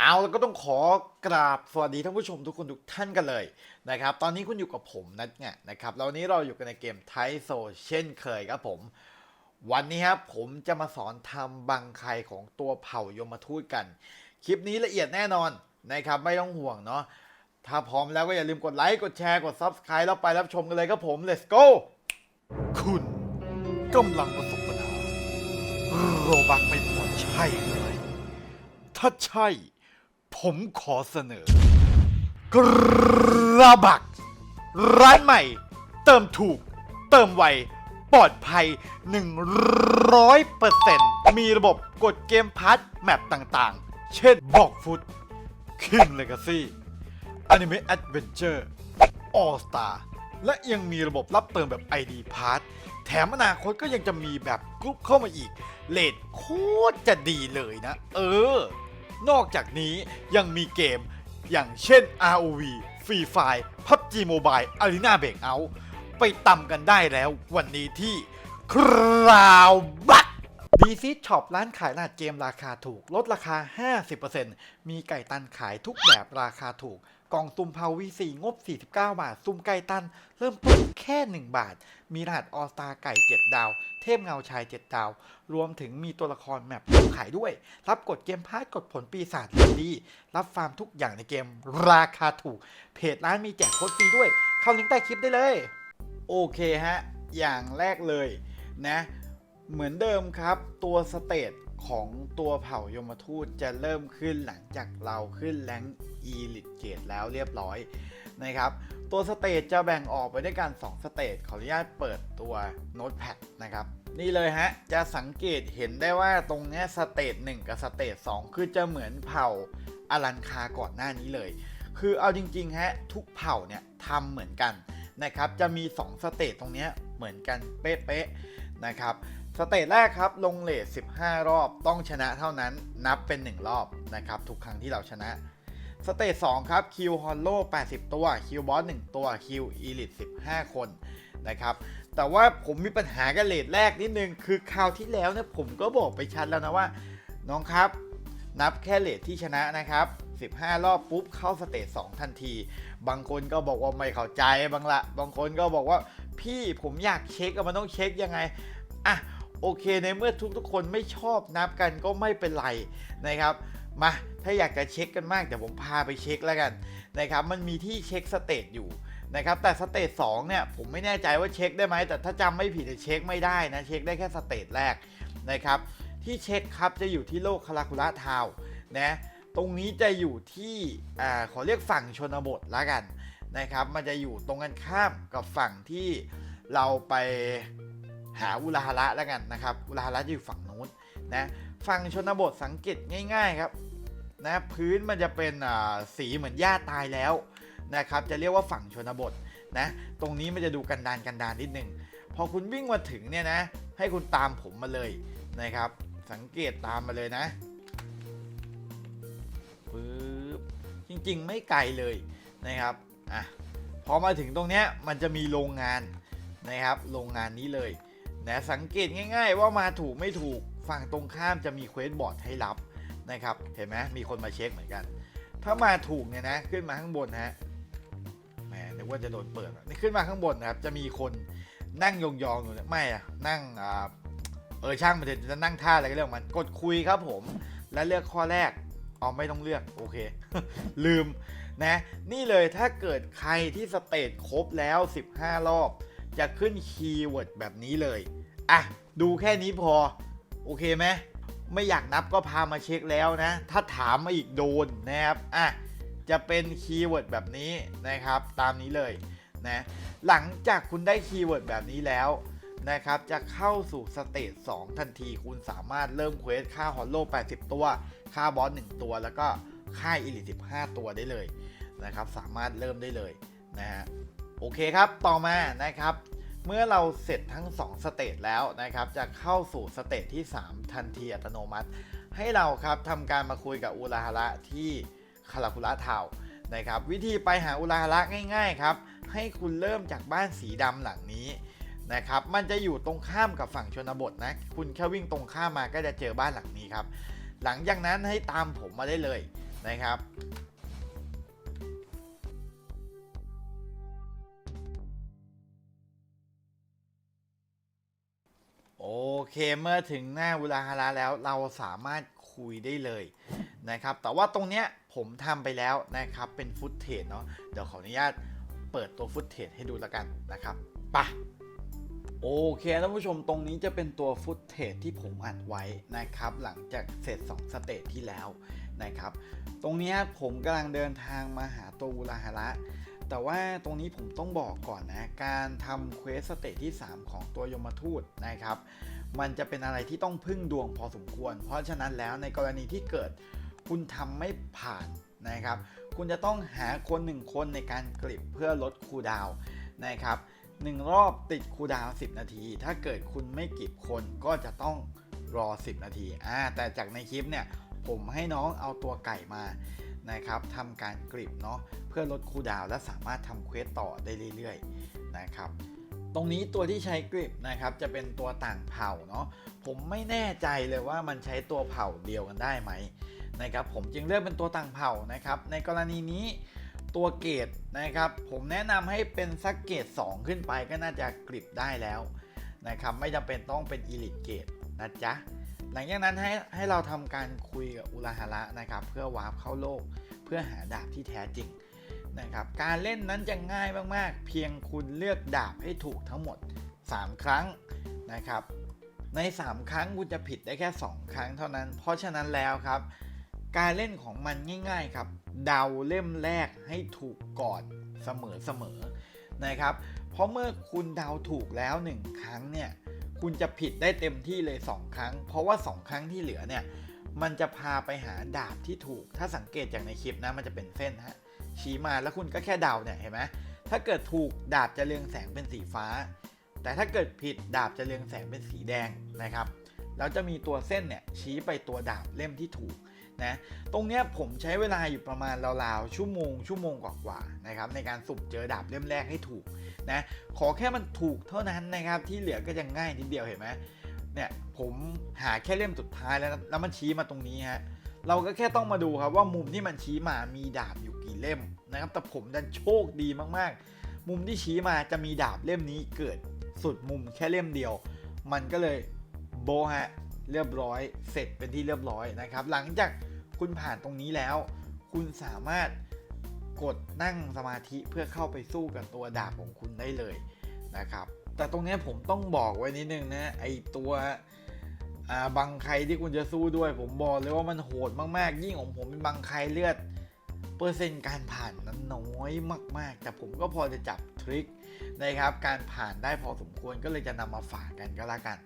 เอาแล้วก็ต้องขอกราบสวัสดีท่านผู้ชมทุกคนทุกท่านกันเลยนะครับ ตอนนี้คุณอยู่กับผมนัทเนี่ยนะครับแล้ววันนี้เราอยู่กันในเกมไทโซเช่นเคยครับผม วันนี้ครับผมจะมาสอนทำบังไคของตัวเผ่ายมทูตกัน คลิปนี้ละเอียดแน่นอนนะครับไม่ต้องห่วงเนาะถ้าพร้อมแล้วก็อย่าลืมกดไลค์กดแชร์กด Subscribe แล้วไปรับชมกันเลยครับผม let's go คุณกำลังประสบปัญหาโรบักไม่พอใช่ไหมถ้าใช่ ผมขอเสนอกระบัก ร้านใหม่ เติมถูก เติมไว ปลอดภัย 100%มีระบบกดเกมพาร์ทแมปต่างๆ เช่นบอกฟุต King Legacy Anime Adventure All Star และยังมีระบบรับเติมแบบ ID Pass แถมอนาคตก็ยังจะมีแบบกรุ๊ปเข้ามาอีกเลทโคตรจะดีเลยนะ เออ นอกจากนี้ยังมีเกมอย่างเช่น ROV Free Fire PUBG Mobile Arena Breakout ไปตำกันได้แล้ววันนี้ที่คราวบักดีซีช็อปร้านขายหนาดเกมราคาถูก ลดราคา 50%มีไก่ตันขายทุกแบบราคาถูก กล่องซุ่มเผาวีสีงบ 49 บาท ซุ่มไก่ตัน เริ่มต้นแค่ 1 บาท มีรหัสออสตาไก่ 7 ดาว เทพเงาชาย 7 ดาว รวมถึงมีตัวละครแมปขายด้วย รับกดเกมพาร์ทกดผลปีศาจดี รับฟาร์มทุกอย่างในเกมราคาถูก เพจร้านมีแจกโค้ดฟรีด้วย เข้าลิงก์ใต้คลิปได้เลย โอเคฮะ อย่างแรกเลยนะ เหมือนเดิมครับตัวสเตต ของตัวเผ่ายมทูตจะเริ่มขึ้นหลังจากเราขึ้นแรงอีลิทเกตแล้วเรียบร้อยนะครับ ตัวสเตตจะแบ่งออกไปด้วยกัน2สเตตขออนุญาตเปิดตัวโน้ตแพดนะครับ นี่เลยฮะ จะสังเกตเห็นได้ว่าตรงเนี้ยสเตต1กับสเตต2คือจะเหมือนเผ่าอลันคาก่อนหน้านี้เลย คือเอาจริงๆฮะทุกเผ่าเนี่ยทำเหมือนกันนะครับ จะมี 2 สเตตตรงเนี้ยเหมือนกันเป๊ะๆนะครับ สเตจแรกครับ ลงเลท15 รอบต้องชนะเท่านั้นนับเป็น 1 รอบนะครับ ทุกครั้งที่เราชนะ สเตจ2ครับคิวฮอลโล80 ตัวคิวบอส1ตัวคิวอีลิท15 คนนะครับ แต่ว่าผมมีปัญหากับเลทแรกนิดนึง คือคราวที่แล้วเนี่ยผมก็บอกไปชัดแล้วนะว่า น้องครับ นับแค่เลทที่ชนะนะครับ15 รอบปุ๊บเข้าสเตจ2ทันที บางคนก็บอกว่าไม่เข้าใจบางละ บางคนก็บอกว่าพี่ผมอยากเช็คอะมันต้องเช็คยังไงอะ โอเคในเมื่อทุกๆคนไม่ชอบนับกันก็ไม่เป็นไรนะครับมาถ้าอยากจะเช็คกันมากเดี๋ยวผมพาไปเช็คแล้วกันนะครับมันมีที่เช็คสเตตอยู่นะครับแต่สเตต2เนี่ยผมไม่แน่ใจว่าเช็คได้ไหมแต่ถ้าจำไม่ผิดเนี่ยเช็คไม่ได้นะเช็คได้แค่สเตตแรกนะครับที่เช็คครับจะอยู่ที่โลกคาราคุระทาวนะตรงนี้จะอยู่ที่อ่าขอเรียกฝั่งชนบทแล้วกันนะครับมันจะอยู่ตรงกันข้ามกับฝั่งที่เราไป หาอุลาฮาระแล้วกันนะครับ อุลาฮาระจะอยู่ฝั่งนู้นนะฝั่งชนบทสังเกตง่ายๆครับนะพื้นมันจะเป็นสีเหมือนหญ้าตายแล้วนะครับ จะเรียกว่าฝั่งชนบทนะ ตรงนี้มันจะดูกันดานกันดานนิดนึงพอคุณวิ่งมาถึงเนี่ยนะ ให้คุณตามผมมาเลยนะครับ สังเกตตามมาเลยนะปึ๊บจริงๆ ไม่ไกลเลยนะครับอะพอมาถึงตรงเนี้ยมันจะมีโรงงานนะครับ โรงงานนี้เลย นะสังเกตง่ายๆ ว่ามาถูกไม่ถูกฝั่งตรงข้ามจะมีเควสบอร์ดให้รับนะครับ เห็นไหมมีคนมาเช็คเหมือนกัน ถ้ามาถูกเนี่ยนะขึ้นมาข้างบนฮะแหมนึกว่าจะโดนเปิดอะนี่ขึ้นมาข้างบนนะครับจะมีคนนั่งยองๆอยู่เนี่ยไม่อะนั่งอ่าเออช่างมันเถอะจะนั่งท่าอะไรก็เรื่องมันกดคุยครับผมและเลือกข้อแรกอ๋อไม่ต้องเลือกโอเค ลืมนะ นี่เลยถ้าเกิดใครที่สเตจครบแล้ว 15 รอบ จะขึ้นคีย์เวิร์ดแบบนี้เลย อะ ดูแค่นี้พอ โอเคไหมไม่อยากนับก็พามาเช็คแล้วนะ ถ้าถามมาอีกโดนนะครับ อะ จะเป็นคีย์เวิร์ดแบบนี้นะครับ ตามนี้เลยนะ หลังจากคุณได้คีย์เวิร์ดแบบนี้แล้วนะครับ จะเข้าสู่สเตจ2ทันที คุณสามารถเริ่มเควสค่าฮอลโล80 ตัว ค่าบอส 1 ตัว แล้วก็ค่าอิลิ15 ตัวได้เลยนะครับ สามารถเริ่มได้เลยนะฮะ โอเคครับต่อมานะครับ เมื่อเราเสร็จทั้ง 2 สเตจแล้วนะครับ จะเข้าสู่สเตจที่ 3 ทันทีอัตโนมัติ ให้เราครับทำการมาคุยกับอุราฮาระที่คาราคุระเทานะครับวิธีไปหาอุราฮาระง่ายๆครับ ให้คุณเริ่มจากบ้านสีดำหลังนี้นะครับ มันจะอยู่ตรงข้ามกับฝั่งชนบทนะ คุณแค่วิ่งตรงข้ามมาก็จะเจอบ้านหลังนี้ครับ หลังจากนั้นให้ตามผมมาได้เลยนะครับ เคเมื่อถึงหน้าเวลาฮาราแล้วเราสามารถคุยได้เลยนะครับ แต่ว่าตรงเนี้ยผมทำไปแล้วนะครับเป็นฟุตเทจเนาะเดี๋ยวขออนุญาตเปิดตัวฟุตเทจให้ดูแล้วกันนะครับไปะโอเคท่านผู้ชมตรงนี้จะเป็นตัวฟุตเทจที่ผมอัดไว้นะครับ หลังจากเสร็จ 2 สเตจที่แล้วนะครับ ตรงนี้ผมกำลังเดินทางมาหาตัวอุราฮาระ แต่ว่าตรงนี้ผมต้องบอกก่อนนะ การทำเควสสเตจที่ 3 ของตัวยมทูตนะครับ มันจะเป็นอะไรที่ต้องพึ่งดวงพอสมควร เพราะฉะนั้นแล้วในกรณีที่เกิดคุณทำไม่ผ่านนะครับ คุณจะต้องหาคนหนึ่งคนในการกลิบเพื่อลดคูดาวนะครับหนึ่งรอบติดคูดาว 10 นาที ถ้าเกิดคุณไม่กลิบคนก็จะต้องรอ 10 นาทีอ่าแต่จากในคลิปเนี่ยผมให้น้องเอาตัวไก่มานะครับทำการกลิบเนาะ พื่อลดคูดาวและสามารถทำเควสต่อได้เรื่อยๆนะครับตรงนี้ตัวที่ใช้กริปนะครับจะเป็นตัวต่างเผ่าเนาะผมไม่แน่ใจเลยว่ามันใช้ตัวเผ่าเดียวกันได้ไหมนะครับผมจึงเลือกเป็นตัวต่างเผ่านะครับในกรณีนี้ตัวเกรดนะครับผมแนะนำให้เป็นสักเกรด2ขึ้นไปก็น่าจะกริปได้แล้วนะครับไม่จำเป็นต้องเป็นอีลิทเกรดนะจ๊ะหลังจากนั้นให้ให้เราทำการคุยกับอุราฮาระนะครับเพื่อวาร์ปเข้าโลก เพื่อหาดาบที่แท้จริง นะครับ การเล่นนั้นจะง่ายมากๆ เพียงคุณเลือกดาบให้ถูกทั้งหมด 3 ครั้งนะครับ ใน 3 ครั้งคุณจะผิดได้แค่ 2 ครั้งเท่านั้น เพราะฉะนั้นแล้วครับ การเล่นของมันง่าย ๆครับ เดาเล่มแรกให้ถูกก่อนเสมอๆนะครับ เพราะเมื่อคุณเดาถูกแล้ว 1 ครั้งเนี่ยคุณจะผิดได้เต็มที่เลย 2 ครั้ง เพราะว่า 2 ครั้งที่เหลือเนี่ย มันจะพาไปหาดาบที่ถูก ถ้าสังเกตจากในคลิปนะ มันจะเป็นเส้นฮะ ชี้มาแล้วคุณก็แค่เดาเนี่ยเห็นไหมถ้าเกิดถูกดาบจะเรืองแสงเป็นสีฟ้า แต่ถ้าเกิดผิดดาบจะเรืองแสงเป็นสีแดงนะครับแล้วจะมีตัวเส้นเนี่ยชี้ไปตัวดาบเล่มที่ถูกนะตรงเนี้ยผมใช้เวลาอยู่ประมาณราวๆชั่วโมง ชั่วโมงกว่าๆนะครับในการสุ่มเจอดาบเล่มแรกให้ถูกนะขอแค่มันถูกเท่านั้นนะครับที่เหลือก็จะง่ายนิดเดียวเห็นไหมเนี่ยผมหาแค่เล่มสุดท้ายแล้วแล้วมันชี้มาตรงนี้ฮะ เราก็แค่ต้องมาดูครับว่ามุมที่มันชี้มามีดาบอยู่กี่เล่มนะครับ แต่ผมดันโชคดีมากๆ มุมที่ชี้มาจะมีดาบเล่มนี้เกิดสุดมุมแค่เล่มเดียว มันก็เลยโบฮะเรียบร้อยเสร็จเป็นที่เรียบร้อยนะครับ หลังจากคุณผ่านตรงนี้แล้ว คุณสามารถกดนั่งสมาธิเพื่อเข้าไปสู้กับตัวดาบของคุณได้เลยนะครับ แต่ตรงนี้ผมต้องบอกไว้นิดนึงนะไอตัว อ่าบังใครที่คุณจะสู้ด้วย ผมบอกเลยว่ามันโหดมากๆ ยิ่งของผมเป็นบังใครเลือด เปอร์เซ็นต์การผ่านนั้นน้อยมากๆ แต่ผมก็พอจะจับทริคนะครับ การผ่านได้พอสมควรก็เลยจะนำมาฝากกันก็แล้วกัน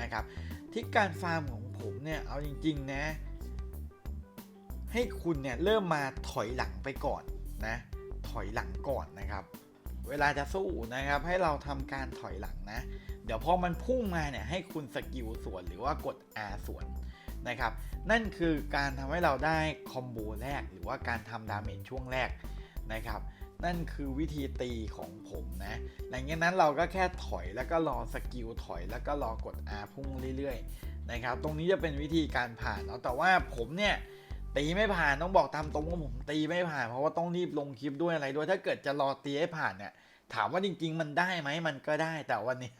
นะครับที่การฟาร์มของผมเนี่ยเอาจริงๆนะให้คุณเนี่ยเริ่มมาถอยหลังไปก่อนนะถอยหลังก่อนนะครับ เวลาจะสู้นะครับ ให้เราทำการถอยหลังนะ เดี๋ยวพอมันพุ่งมาเนี่ยให้คุณสกิลสวนหรือว่ากด R สวนนะครับ นั่นคือการทำให้เราได้คอมโบแรกหรือว่าการทำดาเมจช่วงแรกนะครับ นั่นคือวิธีตีของผมนะหลังจากนั้นเราก็แค่ถอยแล้วก็รอสกิลถอยแล้วก็รอกด R พุ่งเรื่อยๆนะครับ ตรงนี้จะเป็นวิธีการผ่านเนาะแต่ว่าผมเนี่ย ตีไม่ผ่านต้องบอกตามตรงว่าผมตีไม่ผ่าน เพราะว่าต้องรีบลงคลิปด้วยอะไรด้วย ถ้าเกิดจะรอตีให้ผ่านเนี่ย ถามว่าจริง ๆ มันได้ไหมมันก็ได้ แต่วันนี้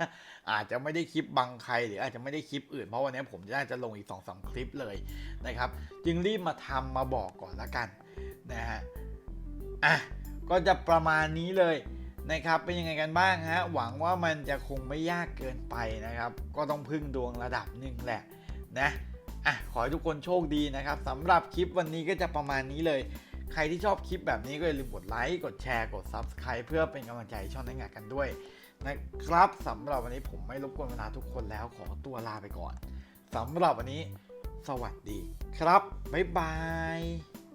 อาจจะไม่ได้คลิปบังใครหรืออาจจะไม่ได้คลิปอื่น เพราะวันนี้ผมจะน่าจะลงอีก2อสคลิปเลยนะครับ จึงรีบมาทำมาบอกก่อนละกันนะฮะอะก็จะประมาณนี้เลยนะครับเป็นยังไงกันบ้างฮะหวังว่ามันจะคงไม่ยากเกินไปนะครับ ก็ต้องพึ่งดวงระดับหนึ่งแหละนะ อะขอให้ทุกคนโชคดีนะครับสำหรับคลิปวันนี้ก็จะประมาณนี้เลย ใครที่ชอบคลิปแบบนี้ก็อย่าลืมกดไลค์กดแชร์กด Subscribe เพื่อเป็นกำลังใจให้ช่องนักงานกันด้วยนะครับสำหรับวันนี้ผมไม่รบกวนเวลาทุกคนแล้วขอตัวลาไปก่อนสำหรับวันนี้ สวัสดีครับ บ๊ายบาย